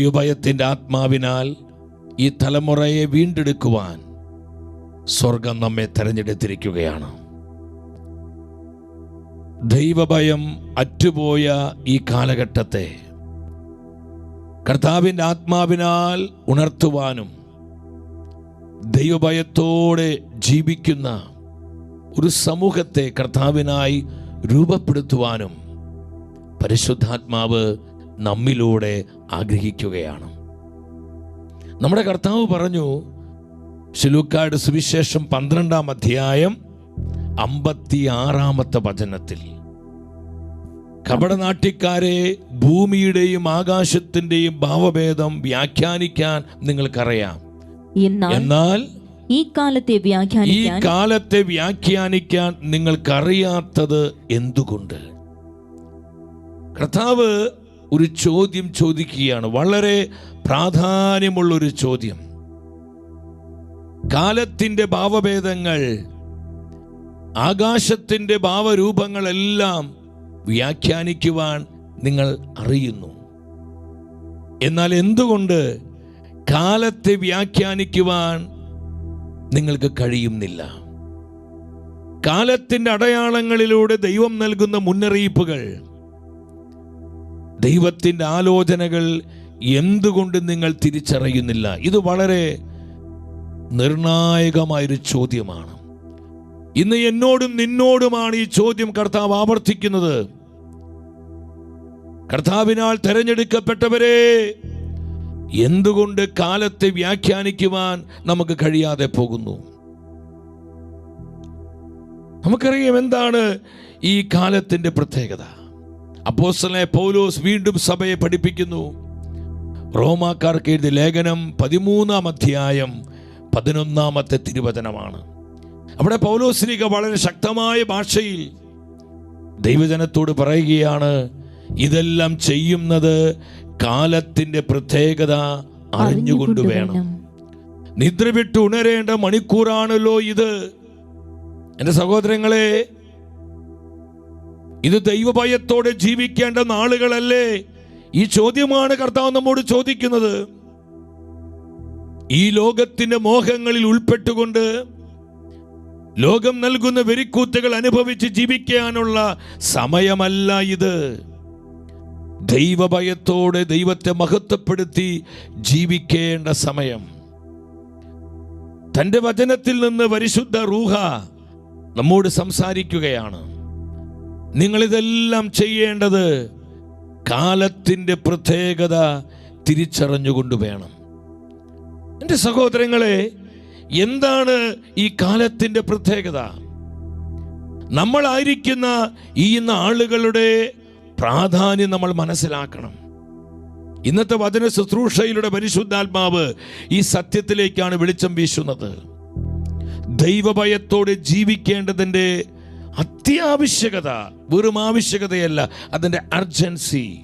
ദൈവഭയത്തിന്റെ ആത്മാവിനാൽ ഈ തലമുറയെ വീണ്ടെടുക്കുവാൻ സ്വർഗം നമ്മെ തെരഞ്ഞെടുത്തിരിക്കുകയാണ്. ദൈവഭയം അറ്റുപോയ ഈ കാലഘട്ടത്തെ കർത്താവിന്റെ ആത്മാവിനാൽ ഉണർത്തുവാനും ദൈവഭയത്തോടെ ജീവിക്കുന്ന ഒരു സമൂഹത്തെ കർത്താവിനായി രൂപപ്പെടുത്തുവാനും പരിശുദ്ധാത്മാവ് നമ്മിലൂടെ ആഗ്രഹിക്കുകയാണ്. നമ്മുടെ കർത്താവ് പറഞ്ഞു ശിലൂക്കാട് സുവിശേഷം പന്ത്രണ്ടാം അധ്യായം അമ്പത്തിയാറാമത്തെ വചനത്തിൽ കപടനാട്ടിക്കാരെ ഭൂമിയുടെയും ആകാശത്തിന്റെയും ഭാവഭേദം വ്യാഖ്യാനിക്കാൻ നിങ്ങൾക്കറിയാം. എന്നാൽ ഈ കാലത്തെ ഈ വ്യാഖ്യാനിക്കാൻ കാലത്തെ വ്യാഖ്യാനിക്കാൻ നിങ്ങൾക്കറിയാത്തത് എന്തുകൊണ്ട്? കർത്താവ് ഒരു ചോദ്യം ചോദിക്കുകയാണ്. വളരെ പ്രാധാന്യമുള്ളൊരു ചോദ്യം. കാലത്തിന്റെ ഭാവഭേദങ്ങൾ ആകാശത്തിന്റെ ഭാവരൂപങ്ങളെല്ലാം വ്യാഖ്യാനിക്കുവാൻ നിങ്ങൾ അറിയുന്നു. എന്നാൽ എന്തുകൊണ്ട് കാലത്തെ വ്യാഖ്യാനിക്കുവാൻ നിങ്ങൾക്ക് കഴിയുന്നില്ല? കാലത്തിന്റെ അടയാളങ്ങളിലൂടെ ദൈവം നൽകുന്ന മുന്നറിയിപ്പുകൾ ദൈവത്തിന്റെ ആലോചനകൾ എന്തുകൊണ്ട് നിങ്ങൾ തിരിച്ചറിയുന്നില്ല? ഇത് വളരെ നിർണായകമായൊരു ചോദ്യമാണ്. ഇന്ന് എന്നോടും നിന്നോടുമാണ് ഈ ചോദ്യം കർത്താവ് ആവർത്തിക്കുന്നത്. കർത്താവിനാൽ തെരഞ്ഞെടുക്കപ്പെട്ടവരെ എന്തുകൊണ്ട് കാലത്തെ വ്യാഖ്യാനിക്കുവാൻ നമുക്ക് കഴിയാതെ പോകുന്നു? നമുക്കറിയാം എന്താണ് ഈ കാലത്തിന്റെ പ്രത്യേകത. അപ്പോസ്തലനായ പൗലോസ് വീണ്ടും സഭയെ പഠിപ്പിക്കുന്നു. റോമാക്കാർക്ക് എഴുതിയ ലേഖനം പതിമൂന്നാം അധ്യായം പതിനൊന്നാമത്തെ തിരുവചനമാണ്. അവിടെ പൗലോസ്ലിക വളരെ ശക്തമായ ഭാഷയിൽ ദൈവജനത്തോട് പറയുകയാണ് ഇതെല്ലാം ചെയ്യുന്നത് കാലത്തിന്റെ പ്രത്യേകത അറിഞ്ഞുകൊണ്ട് വേണം. നിദ്ര വിട്ട് ഉണരേണ്ട മണിക്കൂറാണല്ലോ ഇത്. എന്റെ സഹോദരങ്ങളെ ഇത് ദൈവഭയത്തോടെ ജീവിക്കേണ്ട നാളുകളല്ലേ? ഈ ചോദ്യമാണ് കർത്താവ് നമ്മോട് ചോദിക്കുന്നത്. ഈ ലോകത്തിന്റെ മോഹങ്ങളിൽ ഉൾപ്പെട്ടുകൊണ്ട് ലോകം നൽകുന്ന വെരിക്കൂത്തുകൾ അനുഭവിച്ച് ജീവിക്കാനുള്ള സമയമല്ല ഇത്. ദൈവഭയത്തോടെ ദൈവത്തെ മഹത്വപ്പെടുത്തി ജീവിക്കേണ്ട സമയം. തന്റെ വചനത്തിൽ നിന്ന് പരിശുദ്ധ റൂഹ നമ്മോട് സംസാരിക്കുകയാണ്. നിങ്ങളിതെല്ലാം ചെയ്യേണ്ടത് കാലത്തിന്റെ പ്രത്യേകത തിരിച്ചറിഞ്ഞുകൊണ്ട് വേണം. എന്റെ സഹോദരങ്ങളെ എന്താണ് ഈ കാലത്തിന്റെ പ്രത്യേകത? നമ്മളായിരിക്കുന്ന ഈ നാളുകളുടെ പ്രാധാന്യം നമ്മൾ മനസ്സിലാക്കണം. ഇന്നത്തെ വചന ശുശ്രൂഷയിലൂടെ പരിശുദ്ധാത്മാവ് ഈ സത്യത്തിലേക്കാണ് വെളിച്ചം വീശുന്നത്. ദൈവഭയത്തോടെ ജീവിക്കേണ്ടതിന്റെ അത്യാവശ്യകത വെറും ആവശ്യകതയല്ല അതിന്റെ അർജൻസി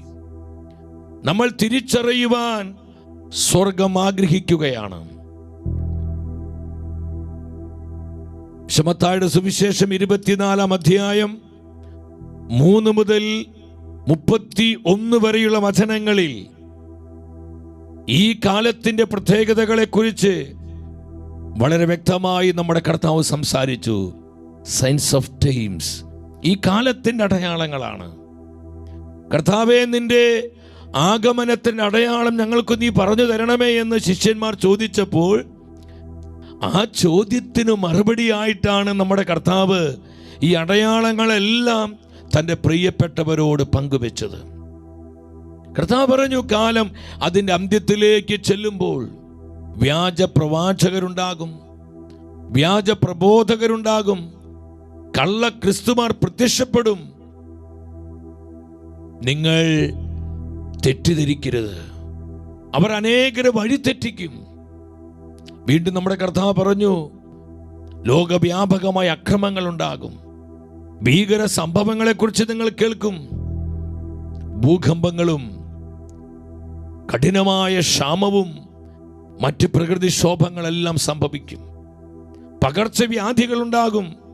നമ്മൾ തിരിച്ചറിയുവാൻ സ്വർഗം ആഗ്രഹിക്കുകയാണ്. ക്ഷമത്തായുടെ സുവിശേഷം ഇരുപത്തിനാലാം അധ്യായം മൂന്ന് മുതൽ മുപ്പത്തി ഒന്ന് വരെയുള്ള വചനങ്ങളിൽ ഈ കാലത്തിന്റെ പ്രത്യേകതകളെക്കുറിച്ച് വളരെ വ്യക്തമായി നമ്മുടെ കർത്താവ് സംസാരിച്ചു. സയൻസ് ഓഫ് ടൈംസ് ഈ കാലത്തിന്റെ അടയാളങ്ങളാണ്. കർത്താവെ നിന്റെ ആഗമനത്തിന്റെ അടയാളം ഞങ്ങൾക്ക് നീ പറഞ്ഞു തരണമേ എന്ന് ശിഷ്യന്മാർ ചോദിച്ചപ്പോൾ ആ ചോദ്യത്തിന് മറുപടിയായിട്ടാണ് നമ്മുടെ കർത്താവ് ഈ അടയാളങ്ങളെല്ലാം തന്റെ പ്രിയപ്പെട്ടവരോട് പങ്കുവെച്ചത്. കർത്താവ് പറഞ്ഞു കാലം അതിന്റെ അന്ത്യത്തിലേക്ക് ചെല്ലുമ്പോൾ വ്യാജ പ്രവാചകരുണ്ടാകും വ്യാജ പ്രബോധകരുണ്ടാകും കള്ള ക്രിസ്തുമാർ പ്രത്യക്ഷപ്പെടും. നിങ്ങൾ തെറ്റിദ്ധരിക്കരുത്. അവർ അനേകരെ വഴിതെറ്റിക്കും. വീണ്ടും നമ്മുടെ കർത്താവ് പറഞ്ഞു ലോകവ്യാപകമായ അക്രമങ്ങൾ ഉണ്ടാകും ഭീകര സംഭവങ്ങളെക്കുറിച്ച് നിങ്ങൾ കേൾക്കും. ഭൂകമ്പങ്ങളും കഠിനമായ ക്ഷാമവും മറ്റ് പ്രകൃതിക്ഷോഭങ്ങളെല്ലാം സംഭവിക്കും. പകർച്ചവ്യാധികൾ ഉണ്ടാകും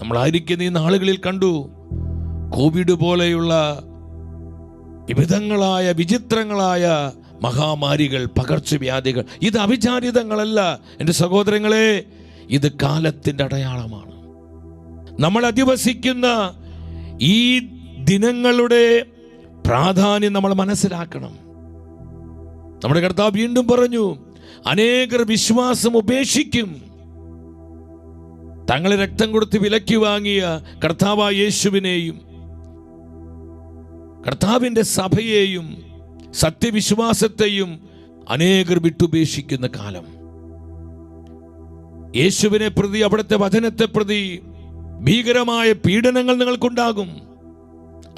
നമ്മളായിരിക്കുന്ന ഈ നാളുകളിൽ കണ്ടു. കോവിഡ് പോലെയുള്ള വിവിധങ്ങളായ വിചിത്രങ്ങളായ മഹാമാരികൾ പകർച്ചവ്യാധികൾ ഇത് അവിചാരിതങ്ങളല്ല. എന്റെ സഹോദരങ്ങളെ ഇത് കാലത്തിന്റെ അടയാളമാണ്. നമ്മൾ അധിവസിക്കുന്ന ഈ ദിനങ്ങളുടെ പ്രാധാന്യം നമ്മൾ മനസ്സിലാക്കണം. നമ്മുടെ കർത്താവ് വീണ്ടും പറഞ്ഞു അനേകർ വിശ്വാസം ഉപേക്ഷിക്കും. തങ്ങളെ രക്തം കൊടുത്ത് വിലക്കി വാങ്ങിയ കർത്താവായ യേശുവിനെയും കർത്താവിന്റെ സഭയെയും സത്യവിശ്വാസത്തെയും അനേകർ വിട്ടുപേക്ഷിക്കുന്ന കാലം. യേശുവിനെ പ്രതി അവിടുത്തെ വചനത്തെ പ്രതി ഭീകരമായ പീഡനങ്ങൾ നിങ്ങൾക്കുണ്ടാകും.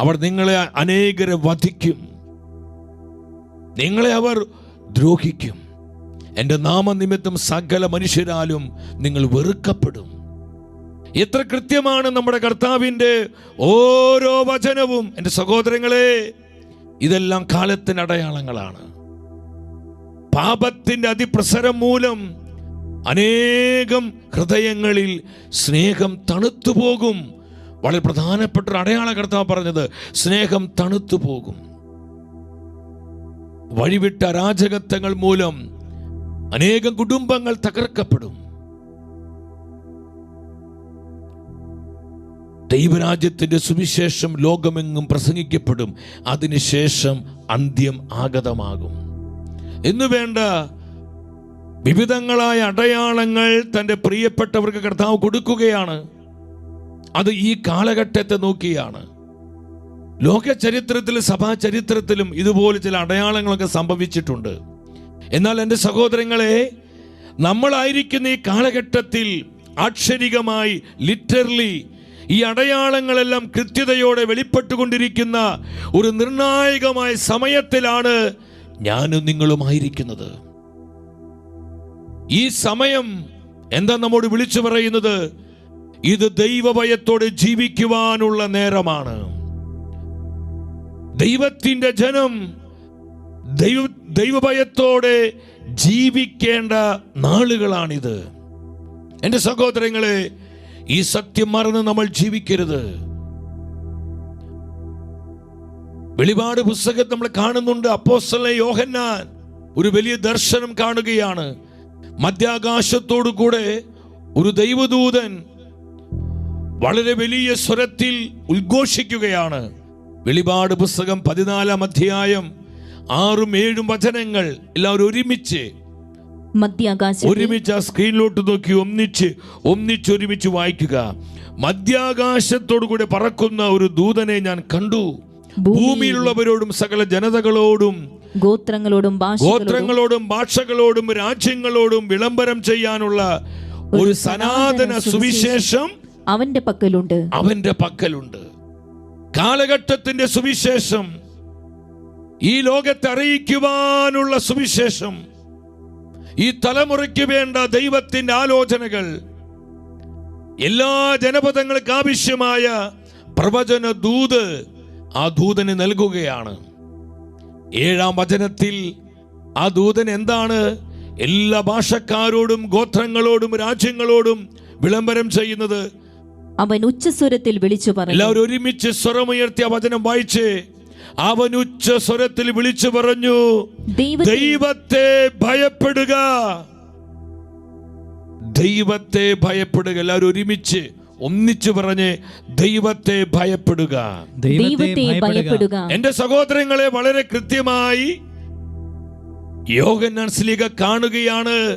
അവർ നിങ്ങളെ അനേകരെ വധിക്കും. നിങ്ങളെ അവർ ദ്രോഹിക്കും. എന്റെ നാമനിമിത്തം സകല മനുഷ്യരാലും നിങ്ങൾ വെറുക്കപ്പെടും. എത്ര കൃത്യമാണ് നമ്മുടെ കർത്താവിന്റെ ഓരോ വചനവും. എന്റെ സഹോദരങ്ങളെ ഇതെല്ലാം കാലത്തിന് അടയാളങ്ങളാണ്. പാപത്തിന്റെ അതിപ്രസരം മൂലം അനേകം ഹൃദയങ്ങളിൽ സ്നേഹം തണുത്തു പോകും വളരെ പ്രധാനപ്പെട്ട ഒരു അടയാള കർത്താവ് പറഞ്ഞത് സ്നേഹം തണുത്തു പോകും വഴിവിട്ട അരാജകത്വങ്ങൾ മൂലം അനേകം കുടുംബങ്ങൾ തകർക്കപ്പെടും. ദൈവരാജ്യത്തിന്റെ സുവിശേഷം ലോകമെങ്ങും പ്രസംഗിക്കപ്പെടും അതിനുശേഷം അന്ത്യം ആഗതമാകും. എന്നു വേണ്ട വിവിധങ്ങളായ അടയാളങ്ങൾ തന്റെ പ്രിയപ്പെട്ടവർക്ക് കർത്താവ് കൊടുക്കുകയാണ്. അത് ഈ കാലഘട്ടത്തെ നോക്കിയാണ്. ലോക ചരിത്രത്തിലും സഭാ ചരിത്രത്തിലും ഇതുപോലെ ചില അടയാളങ്ങളൊക്കെ സംഭവിച്ചിട്ടുണ്ട്. എന്നാൽ എന്റെ സഹോദരങ്ങളെ നമ്മളായിരിക്കുന്ന ഈ കാലഘട്ടത്തിൽ ആക്ഷരികമായി ലിറ്ററലി ഈ അടയാളങ്ങളെല്ലാം കൃത്യതയോടെ വെളിപ്പെട്ടുകൊണ്ടിരിക്കുന്ന ഒരു നിർണായകമായ സമയത്തിലാണ് ഞാനും നിങ്ങളുമായിരിക്കുന്നത്. ഈ സമയം എന്താ നമ്മോട് വിളിച്ചു പറയുന്നത്? ഇത് ദൈവഭയത്തോടെ ജീവിക്കുവാനുള്ള നേരമാണ്. ദൈവത്തിന്റെ ജനം ദൈവ ദൈവഭയത്തോടെ ജീവിക്കേണ്ട നാളുകളാണിത്. എന്റെ സഹോദരങ്ങളെ ഈ സത്യം മറന്ന് നമ്മൾ ജീവിക്കരുത്. വെളിപാട് പുസ്തകം നമ്മൾ കാണുന്നുണ്ട്. അപ്പോസ്തലൻ യോഹന്നാൻ ഒരു വലിയ ദർശനം കാണുകയാണ്. മധ്യാകാശത്തോടു കൂടെ ഒരു ദൈവദൂതൻ വളരെ വലിയ സ്വരത്തിൽ ഉദ്ഘോഷിക്കുകയാണ്. വെളിപാട് പുസ്തകം പതിനാലാം അധ്യായം ആറും ഏഴും വചനങ്ങൾ എല്ലാവരും ഒരുമിച്ച് മധ്യാകാശം ഒരുമിച്ച് ആ സ്ക്രീനിലോട്ട് നോക്കി ഒന്നിച്ച് ഒന്നിച്ച് ഒരുമിച്ച് വായിക്കുക. മധ്യാകാശത്തോടു കൂടെ പറക്കുന്ന ഒരു ദൂതനെ ഞാൻ കണ്ടു. ഭൂമിയിലുള്ളവരോടും സകല ജനതകളോടും ഗോത്രങ്ങളോടും ഗോത്രങ്ങളോടും ഭാഷകളോടും രാജ്യങ്ങളോടും വിളംബരം ചെയ്യാനുള്ള ഒരു സനാതന സുവിശേഷം അവന്റെ പക്കലുണ്ട്. അവന്റെ പക്കലുണ്ട്. കാലഘട്ടത്തിന്റെ സുവിശേഷം ഈ ലോകത്തെ അറിയിക്കുവാനുള്ള സുവിശേഷം ഈ തലമുറയ്ക്ക് വേണ്ട ദൈവത്തിന്റെ ആലോചനകൾ എല്ലാ ജനപദങ്ങൾക്ക് ആവശ്യമായ പ്രവചന ദൂത് ആ ദൂതന് നൽകുകയാണ്. ഏഴാം വചനത്തിൽ ആ ദൂതൻ എന്താണ്? എല്ലാ ഭാഷക്കാരോടും ഗോത്രങ്ങളോടും രാജ്യങ്ങളോടും വിളംബരം ചെയ്യുന്നത്. അവൻ ഉച്ചസ്വരത്തിൽ വിളിച്ചു പറഞ്ഞു. എല്ലാവരും ഒരുമിച്ച് സ്വരമുയർത്തിയ വചനം വായിച്ച് അവൻ ഉച്ച സ്വരത്തിൽ വിളിച്ചു പറഞ്ഞു ദൈവത്തെ ഭയപ്പെടുക. ദൈവത്തെ ഭയപ്പെടുക. എല്ലാവരും ഒരുമിച്ച് ഒന്നിച്ചു പറഞ്ഞ് ദൈവത്തെ ഭയപ്പെടുക. ദൈവത്തെ ഭയപ്പെടുക. എന്റെ സഹോദരങ്ങളെ വളരെ കൃത്യമായി യോഗ സ്ലീഗ കാണുകയാണ്.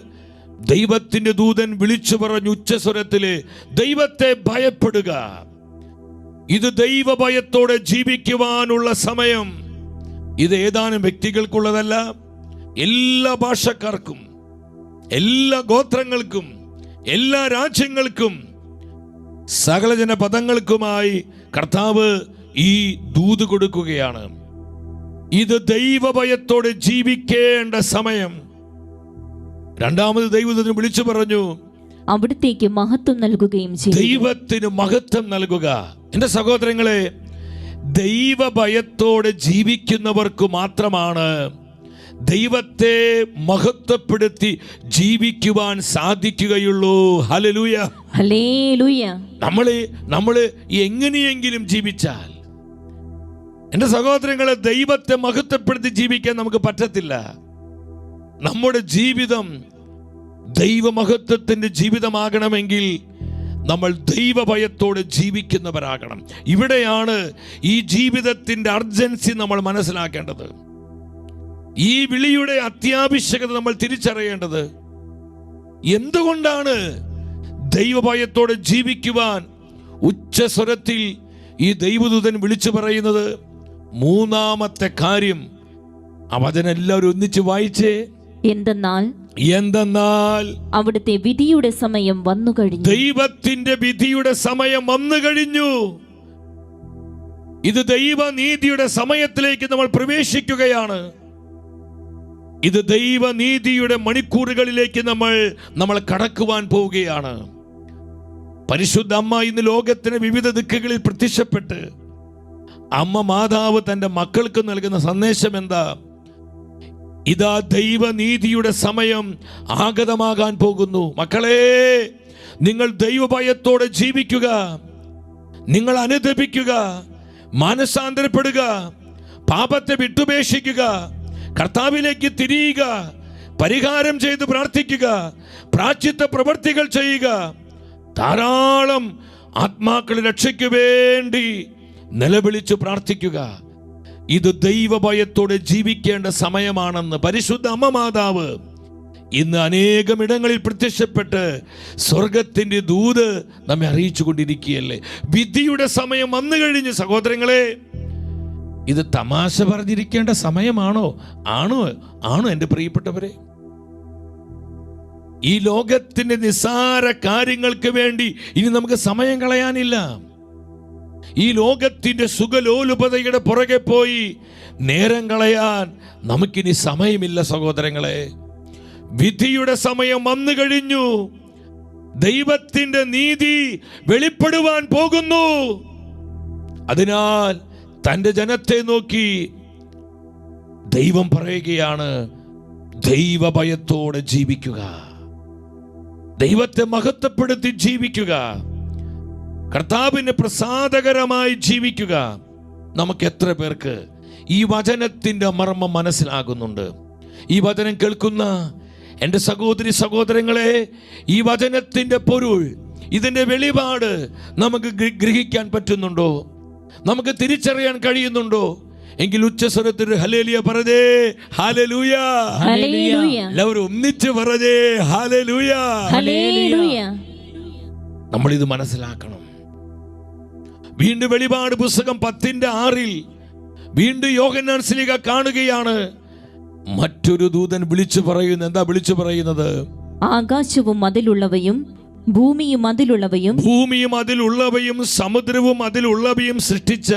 ദൈവത്തിന്റെ ദൂതൻ വിളിച്ചു പറഞ്ഞു ഉച്ചസ്വരത്തിൽ ദൈവത്തെ ഭയപ്പെടുക. ഇത് ദൈവഭയത്തോടെ ജീവിക്കുവാനുള്ള സമയം. ഇത് ഏതാനും വ്യക്തികൾക്കുള്ളതല്ല എല്ലാ ഭാഷക്കാർക്കും എല്ലാ ഗോത്രങ്ങൾക്കും എല്ലാ രാജ്യങ്ങൾക്കും സകലജന പദങ്ങൾക്കുമായി കർത്താവ് ഈ ദൂത് കൊടുക്കുകയാണ്. ഇത് ദൈവഭയത്തോടെ ജീവിക്കേണ്ട സമയം. രണ്ടാമത് ദൈവത്തിന് വിളിച്ചു പറഞ്ഞു അവിടത്തേക്ക് മഹത്വം നൽകുകയും ചെയ്യും ദൈവത്തിന് മഹത്വം നൽകുക. എന്റെ സഹോദരങ്ങളെ ദൈവഭയത്തോടെ ജീവിക്കുന്നവർക്ക് മാത്രമാണ് ദൈവത്തെ മഹത്വപ്പെടുത്തി ജീവിക്കുവാൻ സാധിക്കുകയുള്ളൂ. ഹലലൂയ ഹലേലൂയ നമ്മൾ നമ്മൾ എങ്ങനെയെങ്കിലും ജീവിച്ചാൽ. എന്റെ സഹോദരങ്ങളെ ദൈവത്തെ മഹത്വപ്പെടുത്തി ജീവിക്കാൻ നമുക്ക് പറ്റത്തില്ല. നമ്മുടെ ജീവിതം ദൈവമഹത്വത്തിന്റെ ജീവിതമാകണമെങ്കിൽ നമ്മൾ ദൈവഭയത്തോടെ ജീവിക്കുന്നവരാകണം. ഇവിടെയാണ് ഈ ജീവിതത്തിന്റെ അർജൻസി നമ്മൾ മനസ്സിലാക്കേണ്ടത്. ഈ വിളിയുടെ അത്യാവശ്യകത നമ്മൾ തിരിച്ചറിയേണ്ടത്. എന്തുകൊണ്ടാണ് ദൈവഭയത്തോടെ ജീവിക്കുവാൻ ഉച്ചസ്വരത്തിൽ ഈ ദൈവദൂതൻ വിളിച്ചു പറയുന്നത്? മൂന്നാമത്തെ കാര്യം ആ വചനം എല്ലാവരും ഒന്നിച്ച് വായിച്ചേ. എന്തെന്നാൽ എന്തെന്നാൽ അവിടുത്തെ വിധിയുടെ സമയം വന്നു കഴിഞ്ഞു. ദൈവത്തിന്റെ വിധിയുടെ സമയം വന്നു കഴിഞ്ഞു. ഇത് ദൈവനീതിയുടെ സമയത്തിലേക്ക് നമ്മൾ പ്രവേശിക്കുകയാണ്. ഇത് ദൈവനീതിയുടെ മണിക്കൂറുകളിലേക്ക് നമ്മൾ നമ്മൾ കടക്കുവാൻ പോവുകയാണ്. പരിശുദ്ധ അമ്മ ഇന്ന് ലോകത്തിന് വിവിധ ദിക്കുകളിൽ പ്രത്യക്ഷപ്പെട്ട് അമ്മ മാതാവ് തന്റെ മക്കൾക്ക് നൽകുന്ന സന്ദേശം എന്താ? ഇതാ ദൈവനീതിയുടെ സമയം ആഗതമാകാൻ പോകുന്നു. മക്കളെ നിങ്ങൾ ദൈവഭയത്തോടെ ജീവിക്കുക. നിങ്ങൾ അനുദപിക്കുക. മാനസാന്തരപ്പെടുക. പാപത്തെ വിട്ടുപേക്ഷിക്കുക. കർത്താവിലേക്ക് തിരിയുക. പരിഹാരം ചെയ്ത് പ്രാർത്ഥിക്കുക. പ്രാച്ചിത്ത പ്രവൃത്തികൾ ചെയ്യുക. ധാരാളം ആത്മാക്കളെ രക്ഷയ്ക്കു വേണ്ടി നിലവിളിച്ച് പ്രാർത്ഥിക്കുക. ഇത് ദൈവഭയത്തോടെ ജീവിക്കേണ്ട സമയമാണെന്ന് പരിശുദ്ധ അമ്മ മാതാവ് ഇന്ന് അനേകം ഇടങ്ങളിൽ പ്രത്യക്ഷപ്പെട്ട് സ്വർഗത്തിന്റെ ദൂത് നമ്മെ അറിയിച്ചു കൊണ്ടിരിക്കുകയല്ലേ? വിധിയുടെ സമയം വന്നു കഴിഞ്ഞ് സഹോദരങ്ങളെ ഇത് തമാശ പറഞ്ഞിരിക്കേണ്ട സമയമാണോ? ആണോ? ആണോ എന്റെ പ്രിയപ്പെട്ടവരെ? ഈ ലോകത്തിന്റെ നിസ്സാര കാര്യങ്ങൾക്ക് വേണ്ടി ഇനി നമുക്ക് സമയം കളയാനില്ല. ഈ ലോകത്തിന്റെ സുഖലോലുപതയുടെ പുറകെ പോയി നേരം കളയാൻ നമുക്കിനി സമയമില്ല സഹോദരങ്ങളെ. വിധിയുടെ സമയം വന്നു കഴിഞ്ഞു. ദൈവത്തിന്റെ നീതി വെളിപ്പെടുവാൻ പോകുന്നു. അതിനാൽ തന്റെ ജനത്തെ നോക്കി ദൈവം പറയുകയാണ് ദൈവഭയത്തോടെ ജീവിക്കുക. ദൈവത്തെ മഹത്വപ്പെടുത്തി ജീവിക്കുക. കർത്താവിന് പ്രസാദകരമായി ജീവിക്കുക. നമുക്ക് എത്ര പേർക്ക് ഈ വചനത്തിന്റെ മർമ്മം മനസ്സിലാകുന്നുണ്ട്. ഈ വചനം കേൾക്കുന്ന എന്റെ സഹോദരി സഹോദരങ്ങളെ ഈ വചനത്തിന്റെ പൊരുൾ ഇതിന്റെ വെളിപാട് നമുക്ക് ഗ്രഹിക്കാൻ പറ്റുന്നുണ്ടോ? നമുക്ക് തിരിച്ചറിയാൻ കഴിയുന്നുണ്ടോ? എങ്കിൽ ഉച്ചസ്വരത്തിൽ ഹലേലിയ പറഞ്ഞേ ഹാലലൂയ എല്ലാവരും ഒന്നിച്ച് പറഞ്ഞേ ഹാലലൂയ നമ്മൾ ഇത് മനസ്സിലാക്കണം. വീണ്ടും വെളിപാട് പുസ്തകം പത്തിന്റെ ആറിൽ വീണ്ടും യോഹന്നാൻ സ്ലീഗ കാണുകയാണ്. മറ്റൊരു ദൂതൻ വിളിച്ചു പറയുന്നു. എന്താ വിളിച്ചു പറയുന്നത്? ആകാശവും അതിലുള്ളവയും ഭൂമിയും അതിലുള്ളവയും ഭൂമിയും അതിലുള്ളവയും സമുദ്രവും അതിലുള്ളവയും സൃഷ്ടിച്ച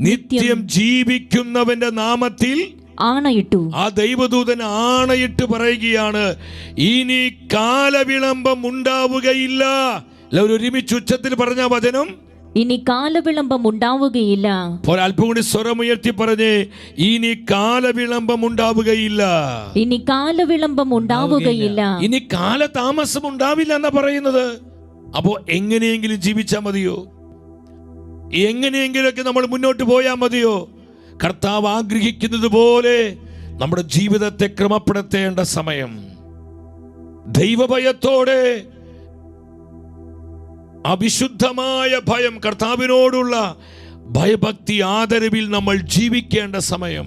നിത്യം ജീവിക്കുന്നവന്റെ നാമത്തിൽ ആണയിട്ടു. ആ ദൈവദൂതൻ ആണയിട്ട് പറയുകയാണ്. ഇനി കാലവിളംബം ഉണ്ടാവുകയില്ല. എല്ലാവരും ഒരുമിച്ച് ഉച്ചത്തിൽ പറഞ്ഞ വചനം ഇനി കാലവിളംബം ഉണ്ടാവുകയില്ല. ഒരല്പം കൂടി സ്വരമുയർത്തി പറഞ്ഞേ ഇനി കാലവിളംബം ഉണ്ടാവുകയില്ല. ഇനി കാലവിളംബം ഉണ്ടാവുകയില്ല. ഇനി കാലതാമസം ഉണ്ടാവില്ല എന്നാ പറയുന്നത്. അപ്പോ എങ്ങനെയെങ്കിലും ജീവിച്ചാ മതിയോ? എങ്ങനെയെങ്കിലൊക്കെ നമ്മൾ മുന്നോട്ട് പോയാൽ മതിയോ? കർത്താവ് ആഗ്രഹിക്കുന്നത് പോലെ നമ്മുടെ ജീവിതത്തെ ക്രമപ്പെടുത്തേണ്ട സമയം. ദൈവഭയത്തോടെ അവിശുദ്ധമായ ഭയം കർത്താവിനോടുള്ള ഭയഭക്തി ആദരവിൽ നമ്മൾ ജീവിക്കേണ്ട സമയം.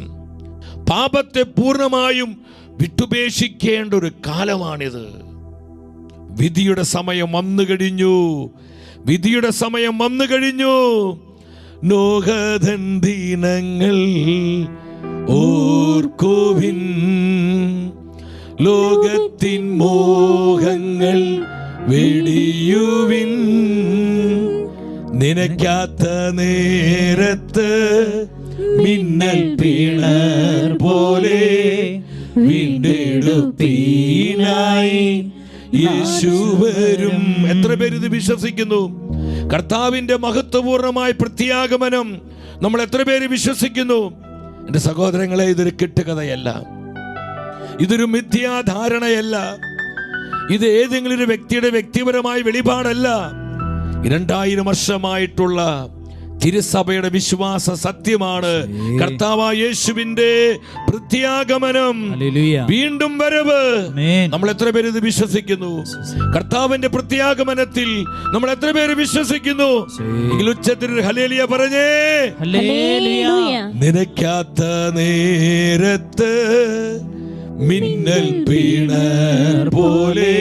പാപത്തെ പൂർണമായും വിട്ടുപേക്ഷിക്കേണ്ട ഒരു കാലമാണിത്. വിധിയുടെ സമയം വന്നു കഴിഞ്ഞു. വിധിയുടെ സമയം വന്നു കഴിഞ്ഞു. ദീനങ്ങൾ ലോകത്തിൻ മോഹങ്ങൾ വെടിയുവിൻ നിനക്കാത്ത നേരത്ത് മിന്നൽ പിണർ പോലെ വീണ്ടെടുപ്പീനായി യേശു വരും. എത്ര പേര് ഇത് വിശ്വസിക്കുന്നു? കർത്താവിന്റെ മഹത്വപൂർണമായ പ്രത്യാഗമനം നമ്മൾ എത്ര പേര് വിശ്വസിക്കുന്നു? എന്റെ സഹോദരങ്ങളെ ഇതൊരു കെട്ടുകഥയല്ല. ഇതൊരു മിഥ്യാധാരണയല്ല. ഇത് ഏതെങ്കിലും ഒരു വ്യക്തിയുടെ വ്യക്തിപരമായ വെളിപാടല്ല. രണ്ടായിരം വർഷമായിട്ടുള്ള തിരുസഭയുടെ വിശ്വാസ സത്യമാണ്. കർത്താവായ യേശുവിന്റെ പ്രത്യാഗമനം. വീണ്ടും വരവ്. ആമേൻ. നമ്മൾ എത്ര പേര് ഇത് വിശ്വസിക്കുന്നു? കർത്താവിന്റെ പ്രത്യാഗമനത്തിൽ നമ്മൾ എത്ര പേര് വിശ്വസിക്കുന്നു? എങ്കിൽ ഉച്ചത്തിൽ ഹലേലിയ പറഞ്ഞേ. നിനക്കാത്ത നേരത്ത് മിന്നൽ പീണ പോലെ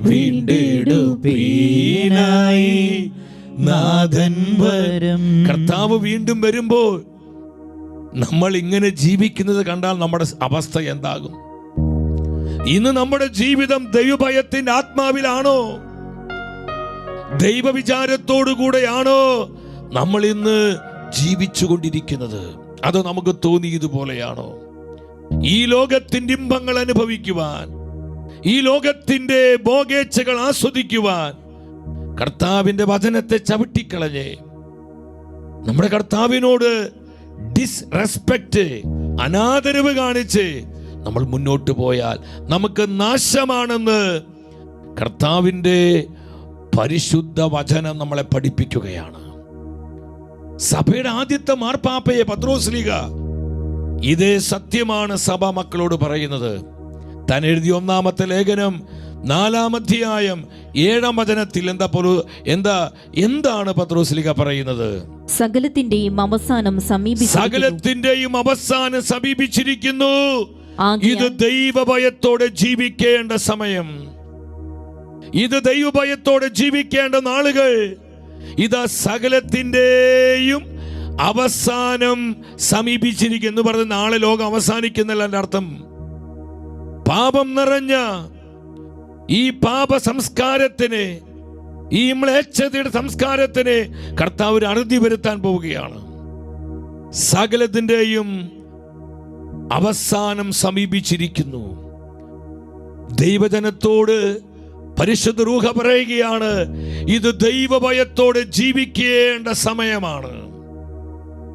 വീണ്ടെടുപ്പീനായി നാഥൻ വരും. കർത്താവ് വീണ്ടും വരുമ്പോൾ നമ്മൾ ഇങ്ങനെ ജീവിക്കുന്നത് കണ്ടാൽ നമ്മുടെ അവസ്ഥ എന്താകും? ഇന്ന് നമ്മുടെ ജീവിതം ദൈവഭയത്തിന്റെ ആത്മാവിലാണോ? ദൈവവിചാരത്തോടുകൂടെയാണോ നമ്മൾ ഇന്ന് ജീവിച്ചുകൊണ്ടിരിക്കുന്നത്? അത് നമുക്ക് തോന്നിയതുപോലെയാണോ? ഈ ലോകത്തിന്റെ ഇമ്പങ്ങൾ അനുഭവിക്കുവാൻ ഈ ലോകത്തിന്റെ ഭോഗേച്ഛകൾ ആസ്വദിക്കുവാൻ കർത്താവിന്റെ വചനത്തെ ചവിട്ടിക്കളഞ്ഞ് നമ്മുടെ കർത്താവിനോട് ഡിസ്റെസ്പെക്റ്റ് അനാദരവ് കാണിച്ച് നമ്മൾ മുന്നോട്ട് പോയാൽ നമുക്ക് നാശമാണെന്ന് കർത്താവിന്റെ പരിശുദ്ധ വചനം നമ്മളെ പഠിപ്പിക്കുകയാണ്. സഭയുടെ ആദ്യത്തെ മാർപ്പാപ്പയെ പത്രോസ്ലിക ഇതേ സത്യമാണ് സഭ മക്കളോട് പറയുന്നത്. താൻ എഴുതിയ ഒന്നാമത്തെ ലേഖനം നാലാമധ്യായം ഏഴാം വചനത്തിൽ എന്താ പോലു എന്താ എന്താണ് പത്രോസ്ലിക പറയുന്നത്? സകലത്തിന്റെയും അവസാനം സമീപി സകലത്തിന്റെയും അവസാനം സമീപിച്ചിരിക്കുന്നു. ഇത് ദൈവഭയത്തോടെ ജീവിക്കേണ്ട സമയം. ഇത് ദൈവഭയത്തോടെ ജീവിക്കേണ്ട നാളുകൾ. ഇതാ സകലത്തിന്റെയും അവസാനം സമീപിച്ചിരിക്കുന്നു. എന്ന് പറഞ്ഞ് നാളെ ലോകം അവസാനിക്കുന്നല്ല എന്റെ അർത്ഥം. പാപം നിറഞ്ഞ ഈ പാപ സംസ്കാരത്തിന് ഈ മ്ലേച്ഛതയുടെ സംസ്കാരത്തിന് കർത്താവ് ഒരു അറുതി വരുത്താൻ പോവുകയാണ്. സകലത്തിന്റെയും അവസാനം സമീപിച്ചിരിക്കുന്നു. ദൈവജനത്തോട് പരിശുദ്ധ റൂഹ പറയുകയാണ് ഇത് ദൈവഭയത്തോടെ ജീവിക്കേണ്ട സമയമാണ്.